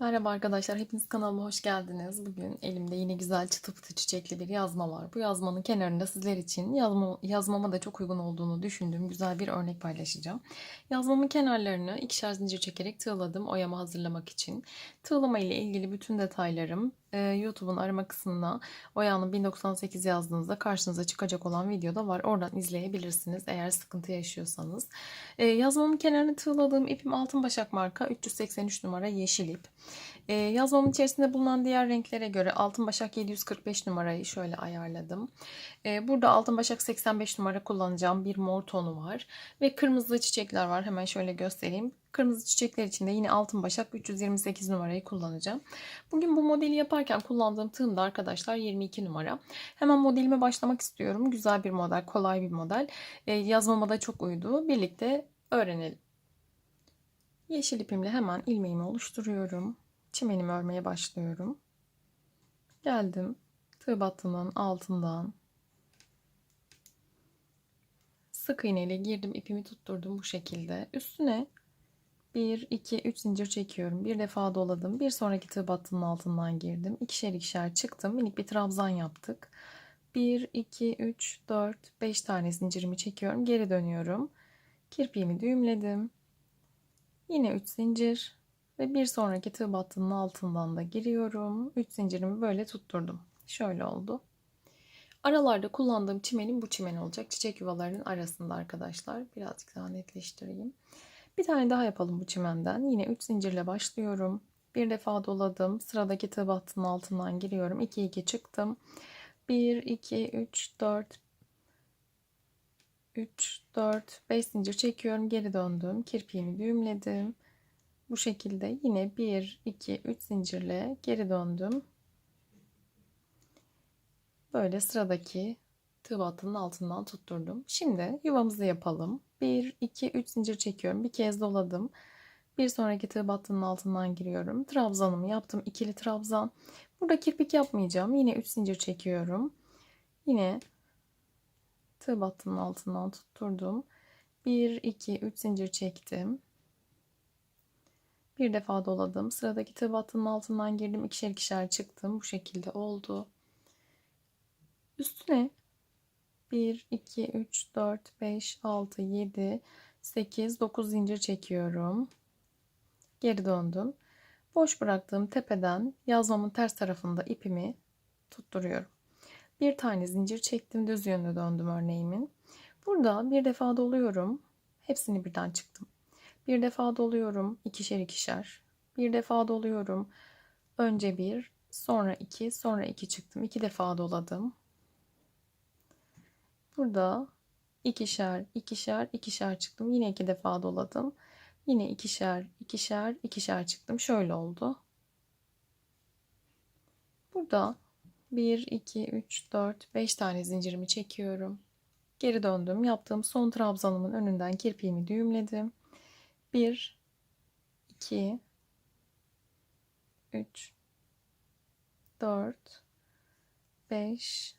Merhaba arkadaşlar, hepiniz kanalıma hoş geldiniz. Bugün elimde yine güzel çıtı pıtı çiçekli bir yazma var. Bu yazmanın kenarında sizler için yazma, yazmama da çok uygun olduğunu düşündüğüm güzel bir örnek paylaşacağım. Yazmamın kenarlarını ikişer zincir çekerek tığladım oyama hazırlamak için. Tığlama ile ilgili bütün detaylarım e, YouTube'un arama kısmına Oya'nın 1098 yazdığınızda karşınıza çıkacak olan videoda var. Oradan izleyebilirsiniz eğer sıkıntı yaşıyorsanız. E, yazmamın kenarını tığladığım ipim Altın Başak marka 383 numara yeşil ip. Ee, yazmamın içerisinde bulunan diğer renklere göre Altın Başak 745 numarayı şöyle ayarladım. Ee, burada Altın Başak 85 numara kullanacağım bir mor tonu var. Ve kırmızı çiçekler var. Hemen şöyle göstereyim. Kırmızı çiçekler için de yine Altın Başak 328 numarayı kullanacağım. Bugün bu modeli yaparken kullandığım tığım da arkadaşlar 22 numara. Hemen modelime başlamak istiyorum. Güzel bir model, kolay bir model. Ee, yazmama da çok uydu. Birlikte öğrenelim. Yeşil ipimle hemen ilmeğimi oluşturuyorum. Çimenimi örmeye başlıyorum. Geldim. Tığ battının altından sık iğne ile girdim. ipimi tutturdum bu şekilde. Üstüne 1, 2, 3 zincir çekiyorum. Bir defa doladım. Bir sonraki tığ battının altından girdim. İkişer ikişer çıktım. Minik bir trabzan yaptık. 1, 2, 3, 4, 5 tane zincirimi çekiyorum. Geri dönüyorum. Kirpiğimi düğümledim. Yine 3 zincir ve bir sonraki tığ battının altından da giriyorum. 3 zincirimi böyle tutturdum. Şöyle oldu. Aralarda kullandığım çimenim bu çimen olacak. Çiçek yuvalarının arasında arkadaşlar. Birazcık daha netleştireyim. Bir tane daha yapalım bu çimenden. Yine 3 zincirle başlıyorum. Bir defa doladım. Sıradaki tığ altından giriyorum. 2 2 çıktım. 1 2 3 4 3 4 5 zincir çekiyorum. Geri döndüm. Kirpiğimi düğümledim. Bu şekilde yine 1 2 3 zincirle geri döndüm. Böyle sıradaki tığ altından tutturdum. Şimdi yuvamızı yapalım. 1 2 3 zincir çekiyorum. Bir kez doladım. Bir sonraki tığ battının altından giriyorum. Trabzanımı yaptım. ikili trabzan. Burada kirpik yapmayacağım. Yine 3 zincir çekiyorum. Yine tığ battının altından tutturdum. 1 2 3 zincir çektim. Bir defa doladım. Sıradaki tığ battının altından girdim. ikişer ikişer çıktım. Bu şekilde oldu. Üstüne 1, 2, 3, 4, 5, 6, 7, 8, 9 zincir çekiyorum. Geri döndüm. Boş bıraktığım tepeden yazmamın ters tarafında ipimi tutturuyorum. Bir tane zincir çektim. Düz yönde döndüm örneğimin. Burada bir defa doluyorum. Hepsini birden çıktım. Bir defa doluyorum. ikişer ikişer. Bir defa doluyorum. Önce bir, sonra iki, sonra iki çıktım. İki defa doladım. Burada ikişer, ikişer, ikişer çıktım. Yine iki defa doladım. Yine ikişer, ikişer, ikişer çıktım. Şöyle oldu. Burada 1, 2, 3, 4, 5 tane zincirimi çekiyorum. Geri döndüm. Yaptığım son trabzanımın önünden kirpiğimi düğümledim. 1, 2, 3, 4, 5,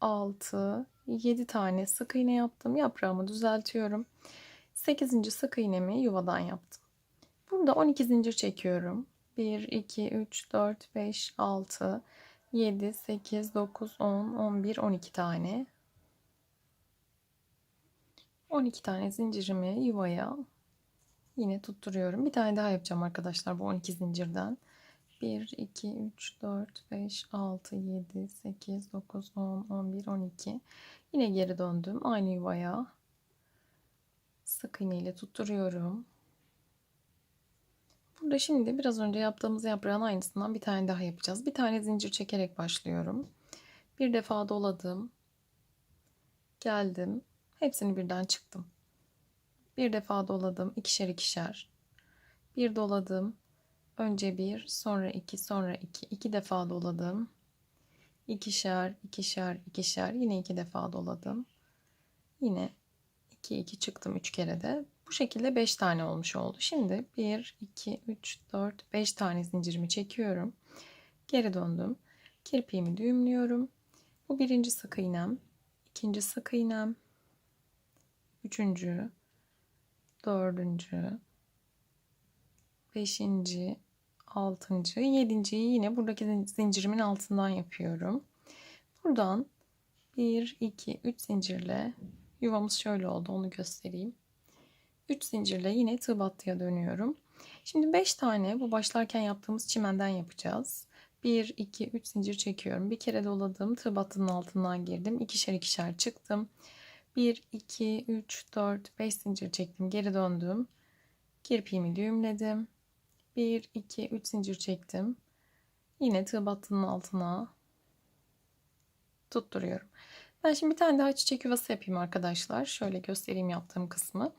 6, 7 tane sık iğne yaptım. Yaprağımı düzeltiyorum. 8. sık iğnemi yuvadan yaptım. Burada 12 zincir çekiyorum. 1, 2, 3, 4, 5, 6, 7, 8, 9, 10, 11, 12 tane. 12 tane zincirimi yuvaya yine tutturuyorum. Bir tane daha yapacağım arkadaşlar bu 12 zincirden. 1, 2, 3, 4, 5, 6, 7, 8, 9, 10, 11, 12. Yine geri döndüm. Aynı yuvaya sık iğne ile tutturuyorum. Burada şimdi biraz önce yaptığımız yaprağın aynısından bir tane daha yapacağız. Bir tane zincir çekerek başlıyorum. Bir defa doladım. Geldim. Hepsini birden çıktım. Bir defa doladım. ikişer ikişer. Bir doladım. Önce bir, sonra iki, sonra iki. iki defa doladım. İkişer, ikişer, ikişer. Yine iki defa doladım. Yine iki, iki çıktım üç kere de. Bu şekilde beş tane olmuş oldu. Şimdi bir, iki, üç, dört, beş tane zincirimi çekiyorum. Geri döndüm. Kirpiğimi düğümlüyorum. Bu birinci sık iğnem. ikinci sık iğnem. Üçüncü, dördüncü, beşinci, altıncı, yedinciyi yine buradaki zincirimin altından yapıyorum. Buradan 1, 2, 3 zincirle yuvamız şöyle oldu onu göstereyim. 3 zincirle yine tığ battıya dönüyorum. Şimdi 5 tane bu başlarken yaptığımız çimenden yapacağız. 1, 2, 3 zincir çekiyorum. Bir kere doladım. Tığ battının altından girdim. İkişer ikişer çıktım. 1, 2, 3, 4, 5 zincir çektim. Geri döndüm. Kirpiğimi düğümledim. 1, 2, 3 zincir çektim. Yine tığ battının altına tutturuyorum. Ben şimdi bir tane daha çiçek yuvası yapayım arkadaşlar. Şöyle göstereyim yaptığım kısmı.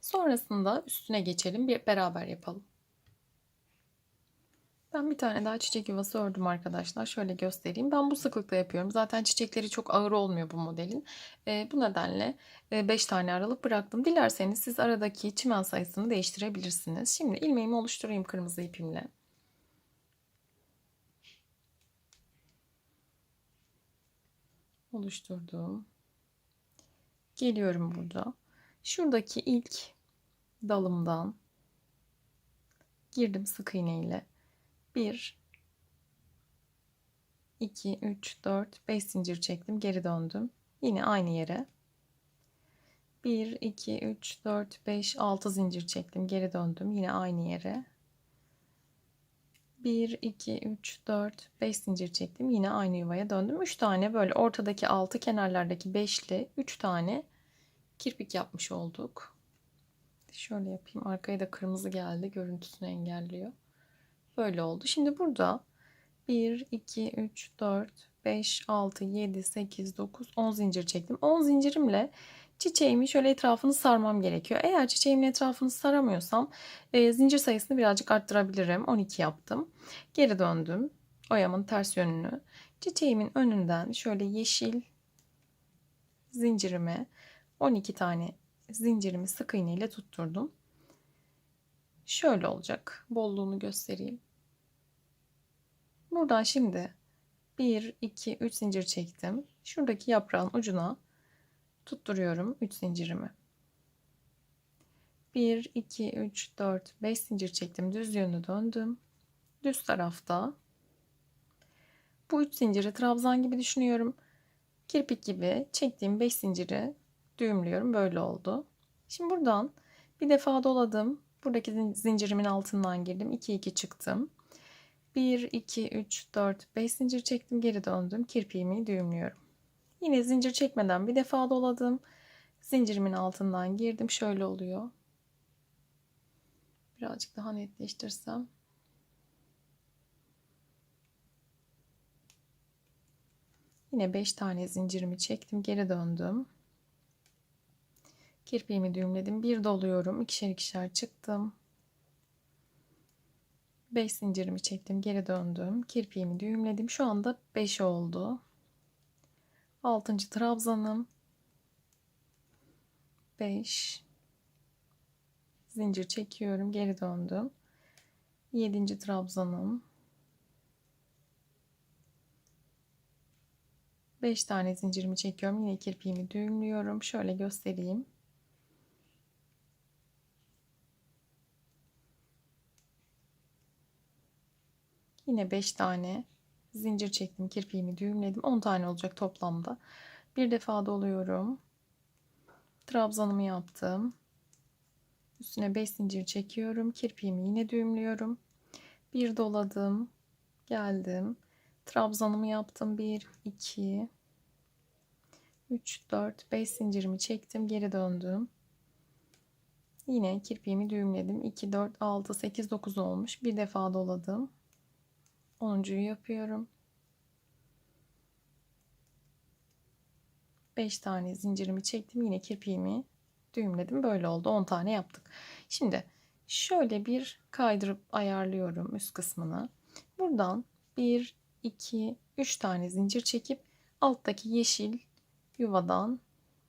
Sonrasında üstüne geçelim. Bir beraber yapalım. Ben bir tane daha çiçek yuvası ördüm arkadaşlar. Şöyle göstereyim. Ben bu sıklıkta yapıyorum. Zaten çiçekleri çok ağır olmuyor bu modelin. E, bu nedenle 5 e, tane aralık bıraktım. Dilerseniz siz aradaki çimen sayısını değiştirebilirsiniz. Şimdi ilmeğimi oluşturayım kırmızı ipimle. oluşturdum. Geliyorum burada. Şuradaki ilk dalımdan girdim sık iğne ile. 1 2 3 4 5 zincir çektim. Geri döndüm. Yine aynı yere. 1 2 3 4 5 6 zincir çektim. Geri döndüm. Yine aynı yere. 1, 2, 3, 4, 5 zincir çektim. Yine aynı yuvaya döndüm. 3 tane böyle ortadaki 6 kenarlardaki 5'li 3 tane kirpik yapmış olduk. Şöyle yapayım. Arkaya da kırmızı geldi. Görüntüsünü engelliyor. Böyle oldu. Şimdi burada 1, 2, 3, 4, 5, 6, 7, 8, 9, 10 zincir çektim. 10 zincirimle çiçeğimi şöyle etrafını sarmam gerekiyor. Eğer çiçeğimin etrafını saramıyorsam e, zincir sayısını birazcık arttırabilirim. 12 yaptım. Geri döndüm. Oyamın ters yönünü. Çiçeğimin önünden şöyle yeşil zincirime 12 tane zincirimi sık iğne ile tutturdum. Şöyle olacak. Bolluğunu göstereyim. Buradan şimdi 1, 2, 3 zincir çektim. Şuradaki yaprağın ucuna tutturuyorum 3 zincirimi. 1, 2, 3, 4, 5 zincir çektim. Düz yönü döndüm. Düz tarafta bu 3 zinciri trabzan gibi düşünüyorum. Kirpik gibi çektiğim 5 zinciri düğümlüyorum. Böyle oldu. Şimdi buradan bir defa doladım. Buradaki zincirimin altından girdim. 2 2 çıktım. 1 2 3 4 5 zincir çektim. Geri döndüm. Kirpiğimi düğümlüyorum. Yine zincir çekmeden bir defa doladım. Zincirimin altından girdim. Şöyle oluyor. Birazcık daha netleştirsem. Yine 5 tane zincirimi çektim. Geri döndüm. Kirpiğimi düğümledim. Bir doluyorum. ikişer ikişer çıktım. 5 zincirimi çektim. Geri döndüm. Kirpiğimi düğümledim. Şu anda 5 oldu. 6. trabzanım 5 zincir çekiyorum geri döndüm 7. trabzanım 5 tane zincirimi çekiyorum yine kirpiğimi düğümlüyorum şöyle göstereyim yine 5 tane zincir çektim kirpiğimi düğümledim. 10 tane olacak toplamda. Bir defa doluyorum. Trabzanımı yaptım. Üstüne 5 zincir çekiyorum. Kirpiğimi yine düğümlüyorum. Bir doladım. Geldim. Trabzanımı yaptım. 1 2 3 4 5 zincirimi çektim. Geri döndüm. Yine kirpiğimi düğümledim. 2 4 6 8 9 olmuş. Bir defa doladım 10'uncuyu yapıyorum. 5 tane zincirimi çektim. Yine kirpiğimi düğümledim. Böyle oldu. 10 tane yaptık. Şimdi şöyle bir kaydırıp ayarlıyorum üst kısmını. Buradan 1, 2, 3 tane zincir çekip alttaki yeşil yuvadan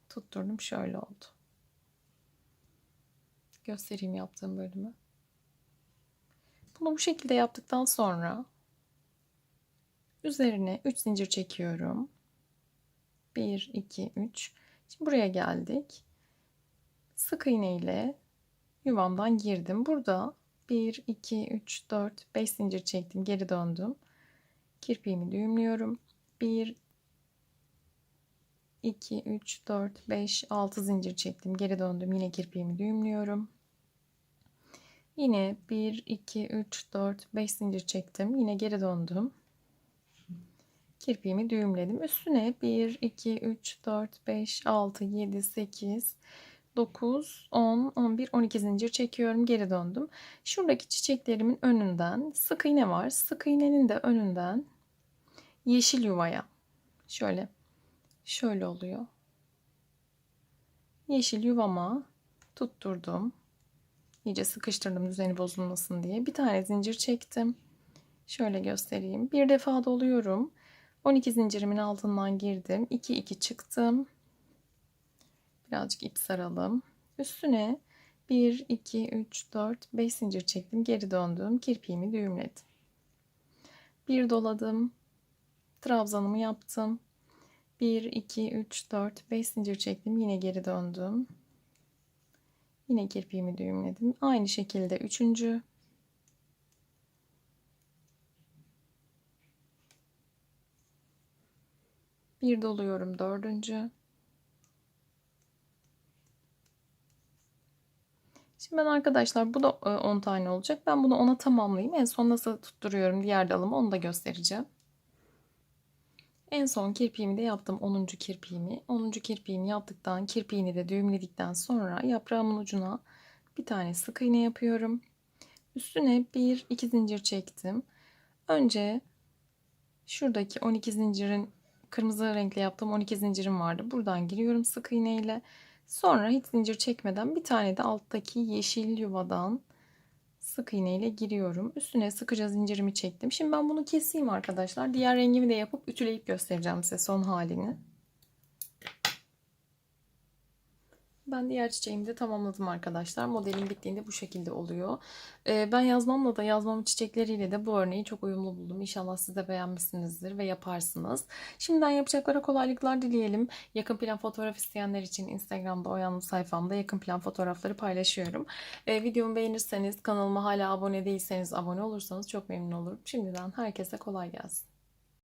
tutturdum. Şöyle oldu. Göstereyim yaptığım bölümü. Bunu bu şekilde yaptıktan sonra Üzerine 3 zincir çekiyorum. 1, 2, 3. Şimdi buraya geldik. Sık iğne ile yuvamdan girdim. Burada 1, 2, 3, 4, 5 zincir çektim. Geri döndüm. Kirpiğimi düğümlüyorum. 1, 2, 3, 4, 5, 6 zincir çektim. Geri döndüm. Yine kirpiğimi düğümlüyorum. Yine 1, 2, 3, 4, 5 zincir çektim. Yine geri döndüm. Kirpiğimi düğümledim. Üstüne 1, 2, 3, 4, 5, 6, 7, 8, 9, 10, 11, 12 zincir çekiyorum. Geri döndüm. Şuradaki çiçeklerimin önünden sık iğne var. Sık iğnenin de önünden yeşil yuvaya şöyle şöyle oluyor. Yeşil yuvama tutturdum. İyice sıkıştırdım düzeni bozulmasın diye. Bir tane zincir çektim. Şöyle göstereyim. Bir defa doluyorum. 12 zincirimin altından girdim. 2 2 çıktım. Birazcık ip saralım. Üstüne 1 2 3 4 5 zincir çektim. Geri döndüm. Kirpiğimi düğümledim. Bir doladım. Trabzanımı yaptım. 1 2 3 4 5 zincir çektim. Yine geri döndüm. Yine kirpiğimi düğümledim. Aynı şekilde üçüncü. Bir doluyorum dördüncü. Şimdi ben arkadaşlar bu da 10 tane olacak. Ben bunu 10'a tamamlayayım. En son nasıl tutturuyorum diğer dalımı onu da göstereceğim. En son kirpiğimi de yaptım 10. kirpiğimi. 10. kirpiğimi yaptıktan kirpiğini de düğümledikten sonra yaprağımın ucuna bir tane sık iğne yapıyorum. Üstüne bir iki zincir çektim. Önce şuradaki 12 zincirin kırmızı renkli yaptığım 12 zincirim vardı. Buradan giriyorum sık iğne ile. Sonra hiç zincir çekmeden bir tane de alttaki yeşil yuvadan sık iğne ile giriyorum. Üstüne sıkıca zincirimi çektim. Şimdi ben bunu keseyim arkadaşlar. Diğer rengimi de yapıp ütüleyip göstereceğim size son halini. Ben diğer çiçeğimi de tamamladım arkadaşlar. Modelim bittiğinde bu şekilde oluyor. Ee, ben yazmamla da yazmamın çiçekleriyle de bu örneği çok uyumlu buldum. İnşallah siz de beğenmişsinizdir ve yaparsınız. Şimdiden yapacaklara kolaylıklar dileyelim. Yakın plan fotoğraf isteyenler için Instagram'da Oyanlı sayfamda yakın plan fotoğrafları paylaşıyorum. Ee, videomu beğenirseniz kanalıma hala abone değilseniz abone olursanız çok memnun olurum. Şimdiden herkese kolay gelsin.